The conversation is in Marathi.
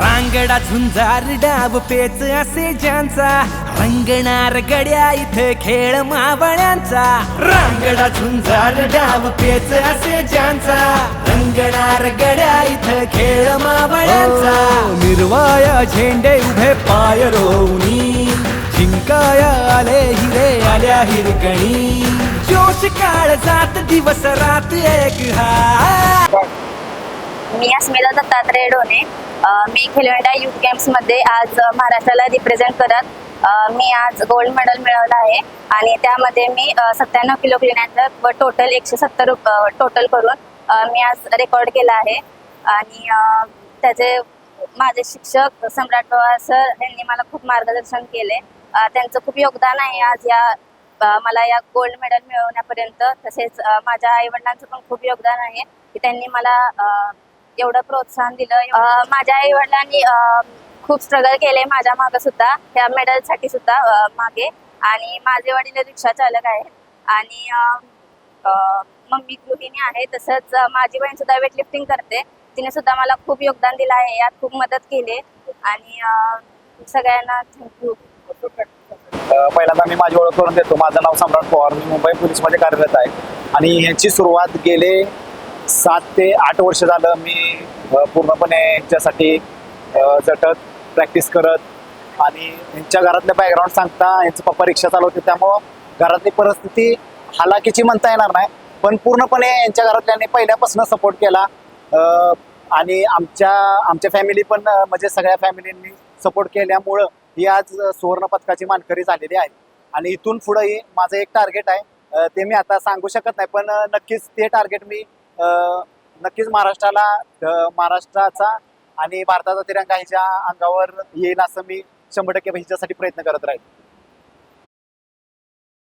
रांगडा झुंजार डाव पेच असे ज्यांचा. रंगणार गड्या इथे खेळ मावळ्यांचा. रांगडा झुंजार डाव पेच असे ज्यांचा. रंगणार गड्या इथे खेळ मावळ्यांचा. निर्वाया झेंडे उभे पाय रोवणी. जिंकाया आले हिरे आल्या हिरकणी जोश काळ जात दिवस रात एक हा मी अस्मिता दत्तात्रय डोने. मी खेलो युथ गेम्समध्ये आज महाराष्ट्राला रिप्रेझेंट करत मी आज गोल्ड मेडल मिळवलं आहे. आणि त्यामध्ये मी सत्त्याण्णव किलो क्लिनाचं व टोटल एकशे सत्तर टोटल करून मी आज रेकॉर्ड केला आहे. आणि त्याचे माझे शिक्षक सम्राट पवार सर यांनी मला खूप मार्गदर्शन केले. त्यांचं खूप योगदान आहे आज या मला या गोल्ड मेडल मिळवण्यापर्यंत. तसेच माझ्या आईवडिलांचं पण खूप योगदान आहे. की त्यांनी मला एवढं प्रोत्साहन दिलं. माझ्या आई वडिलांनी खूप स्ट्रगल केले माझ्या मागे सुद्धा त्या मेडलसाठी सुद्धा मागे. आणि माझे वडील रिक्षा चालक आहेत. आणि मम्मी गृहिणी आहे तसंच माझी बहीण सुद्धा वेटलिफ्टिंग करते. तिने सुद्धा मला खूप योगदान दिलं आहे यात खूप मदत केली आणि सगळ्यांना थँक्यू पहिल्यांदा मी माझी ओळख करून देतो. माझं नाव सम्राट पवार. मी मुंबई पोलीसमध्ये कार्यरत आहे. आणि ह्याची सुरुवात गेले सात ते आठ वर्ष झालं मी पूर्णपणे यांच्यासाठी जटत प्रॅक्टिस करत आणि यांच्या घरातलं बॅकग्राऊंड सांगता यांचं पप्पा रिक्षा चालवते त्यामुळं घरातली परिस्थिती हालाकीची म्हणता येणार नाही पण पूर्णपणे यांच्या घरातल्यांनी पहिल्यापासून सपोर्ट केला. आणि आमच्या आमच्या फॅमिली पण म्हणजे सगळ्या फॅमिलींनी सपोर्ट केल्यामुळं ही आज सुवर्ण पदकाची मानकरी झालेली आहे. आणि इथून पुढंही माझं एक टार्गेट आहे. ते मी आता सांगू शकत नाही पण नक्कीच ते टार्गेट मी नक्कीच महाराष्ट्राला महाराष्ट्राचा आणि भारताचा तिरंगा ह्याच्या अंगावर येईल असं मी शंभर टक्के ह्याच्यासाठी प्रयत्न करत राहील.